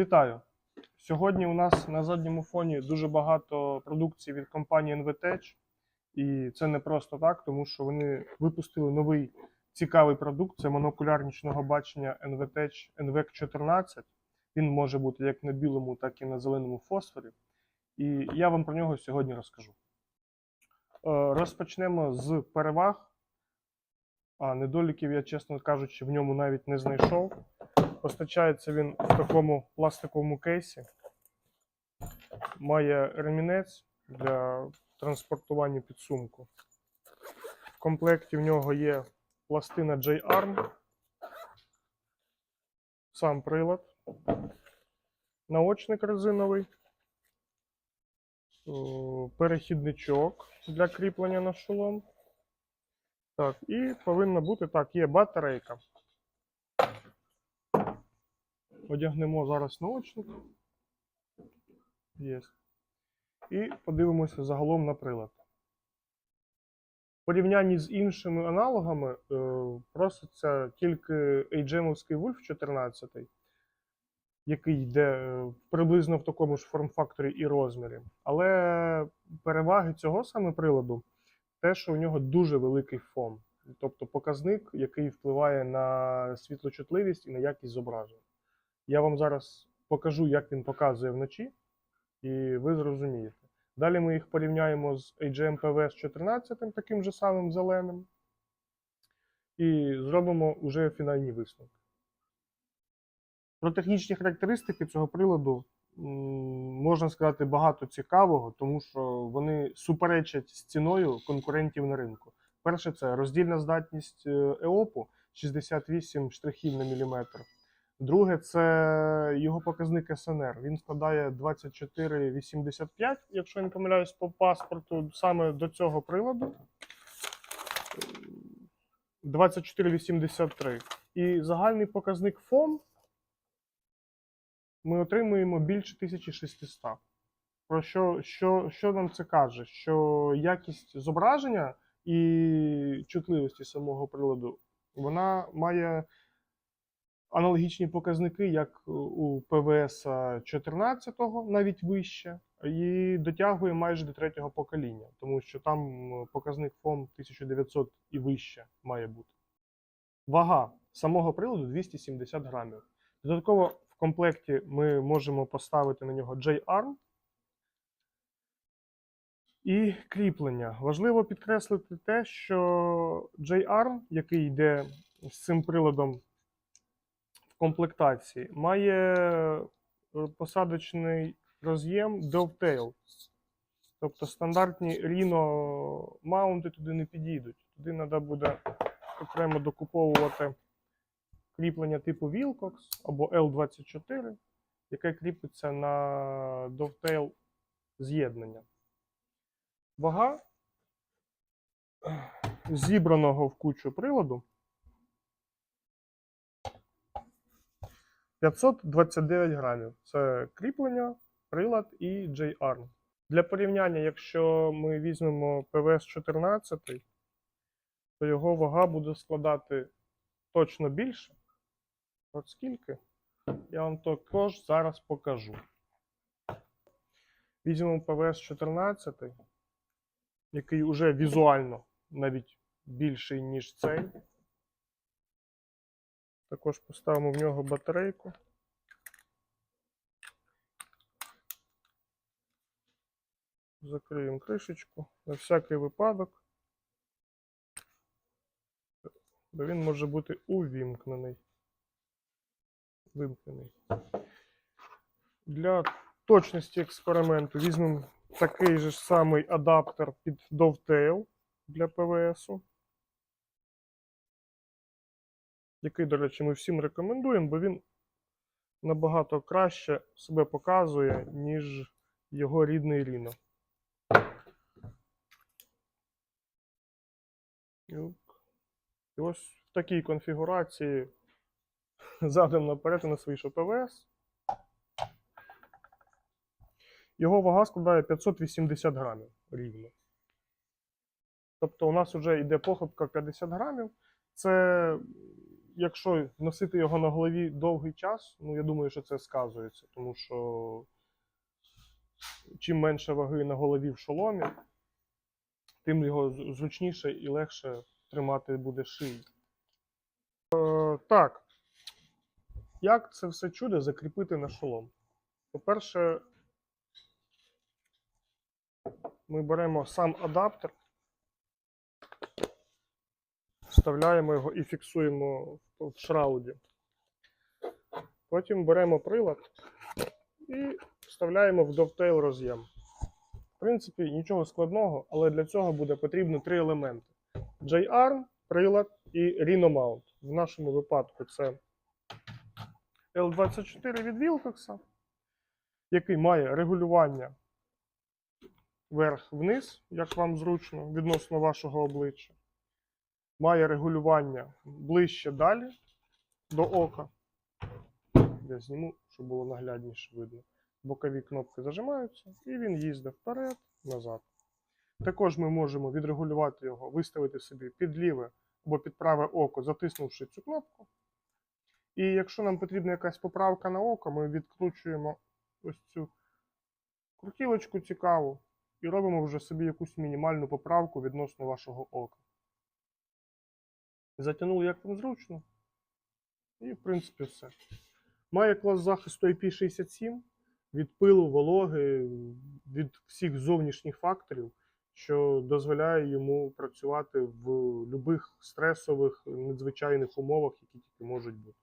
Вітаю! Сьогодні у нас на задньому фоні дуже багато продукції від компанії NVTech. І це не просто так, тому що вони випустили новий цікавий продукт. Це монокуляр нічного бачення NVTech NVEC 14. Він може бути як на білому, так і на зеленому фосфорі. І я вам про нього сьогодні розкажу. Е, Розпочнемо з переваг. А недоліків, я, чесно кажучи, в ньому навіть не знайшов. Постачається він в такому пластиковому кейсі. Має ремінець для транспортування підсумку. В комплекті в нього є пластина J-Arm, сам прилад, наочник резиновий, перехідничок для кріплення на шолом. Так, і повинна бути так, є батарейка. Одягнемо зараз наочник. Є. І подивимося загалом на прилад. В порівнянні з іншими аналогами е, проситься тільки HM-овський Wolf 14, який йде е, приблизно в такому ж форм-факторі і розмірі. Але переваги цього саме приладу те, що у нього дуже великий фон. Тобто показник, який впливає на світлочутливість і на якість зображення. Я вам зараз покажу, як він показує вночі, і ви зрозумієте. Далі ми їх порівняємо з AGM PVS 14, таким же самим зеленим, і зробимо уже фінальні висновки. Про технічні характеристики цього приладу можна сказати багато цікавого, тому що вони суперечать з ціною конкурентів на ринку. Перше, це роздільна здатність ЕОПу 68 штрихів на міліметр. Друге, це його показник СНР. Він складає 24,85, якщо я не помиляюсь по паспорту, саме до цього приладу. 24,83. І загальний показник ФОМ ми отримуємо більше 1600. Про що, що, що нам це каже? Що якість зображення і чутливості самого приладу вона має аналогічні показники, як у ПВС 14, навіть вище, і дотягує майже до третього покоління, тому що там показник ФОМ 1900 і вище має бути. Вага самого приладу 270 грамів. Додатково в комплекті ми можемо поставити на нього J-Arm. І кріплення. Важливо підкреслити те, що J-Arm, який йде з цим приладом комплектації, має е, посадочний роз'єм Dovetail. Тобто стандартні Rhino маунти туди не підійдуть. Туди треба буде окремо докуповувати кріплення типу Wilcox або L24, яке кріпиться на Dovetail з'єднання. Вага зібраного в кучу приладу 529 грамів. Це кріплення, прилад і J-Arm. Для порівняння, якщо ми візьмемо PVS 14, то його вага буде складати точно більше. От скільки? Я вам також зараз покажу. Візьмемо PVS 14 який уже візуально навіть більший, ніж цей. Також поставимо в нього батарейку. Закриємо кришечку на всякий випадок, бо він може бути увімкнений. Вимкнений. Для точності експерименту візьмемо такий же ж самий адаптер під Dovetail для ПВСу. Який, до речі, ми всім рекомендуємо, бо він набагато краще себе показує, ніж його рідний Rhino. І ось в такій конфігурації задом наперед у нас вийшов ПВС. Його вага складає 580 грамів рівно. Тобто у нас вже йде похибка 50 грамів. Це якщо носити його на голові довгий час, ну я думаю, що це сказується, тому що чим менше ваги на голові в шоломі, тим його зручніше і легше тримати буде шиї. Е, так, як це все чудо закріпити на шолом? По-перше, ми беремо сам адаптер, вставляємо його і фіксуємо в- шрауді. Потім беремо прилад і вставляємо в довтейл роз'єм. В принципі, нічого складного, але для цього буде потрібно три елементи: J-Arm, прилад і Rhino Mount. В нашому випадку це L24 від Wilcox, який має регулювання вверх-вниз, як вам зручно, відносно вашого обличчя. Має регулювання ближче далі до ока. Я зніму, щоб було наглядніше видно. Бокові кнопки зажимаються, і він їздить вперед, назад. Також ми можемо відрегулювати його, виставити собі під ліве або під праве око, затиснувши цю кнопку. І якщо нам потрібна якась поправка на око, ми відкручуємо ось цю крутілочку цікаву і робимо вже собі якусь мінімальну поправку відносно вашого ока. Затягнули як вам зручно. І, в принципі, все. Має клас захисту IP67 від пилу, вологи, від всіх зовнішніх факторів, що дозволяє йому працювати в будь-яких стресових, надзвичайних умовах, які тільки можуть бути.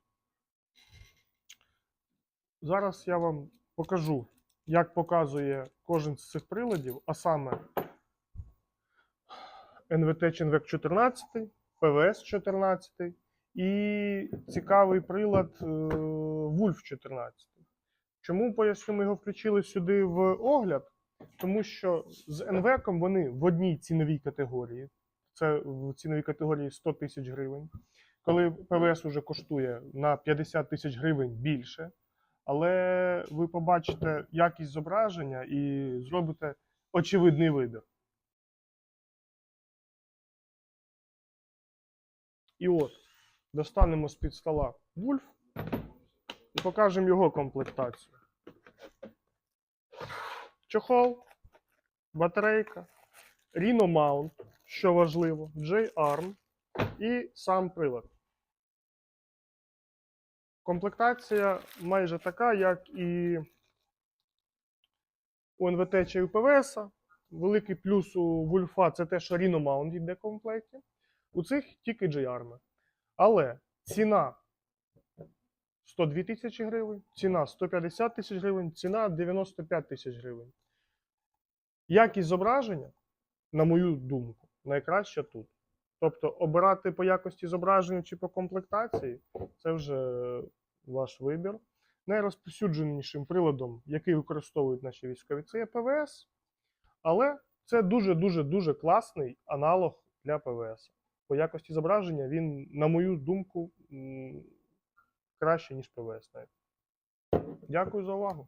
Зараз я вам покажу, як показує кожен з цих приладів, а саме NVT Chinvec 14, PVS 14 і цікавий прилад е, Wolf 14. Чому поясню, ми його включили сюди в огляд? Тому що з NVEC вони в одній ціновій категорії. Це в ціновій категорії 100 тисяч гривень. Коли ПВС уже коштує на 50 тисяч гривень більше. Але ви побачите якість зображення і зробите очевидний вибір. І от, достанемо з-під стола Wolf і покажемо його комплектацію. Чохол, батарейка, Rhino Mount, що важливо, J-Arm і сам прилад. Комплектація майже така, як і у НВТ чи у ПВС. Великий плюс у Вульфа це те, що Rhino Mount йде в комплекті. У цих тільки J-Arm. Але ціна 102 тисячі гривень, ціна 150 тисяч гривень, ціна 95 тисяч гривень. Якість зображення, на мою думку, найкраща тут. Тобто обирати по якості зображення чи по комплектації це вже ваш вибір. Найрозповсюдженішим приладом, який використовують наші військові, це є ПВС. Але це дуже-дуже дуже класний аналог для ПВС. По якості зображення він, на мою думку, краще, ніж навіть. Дякую за увагу.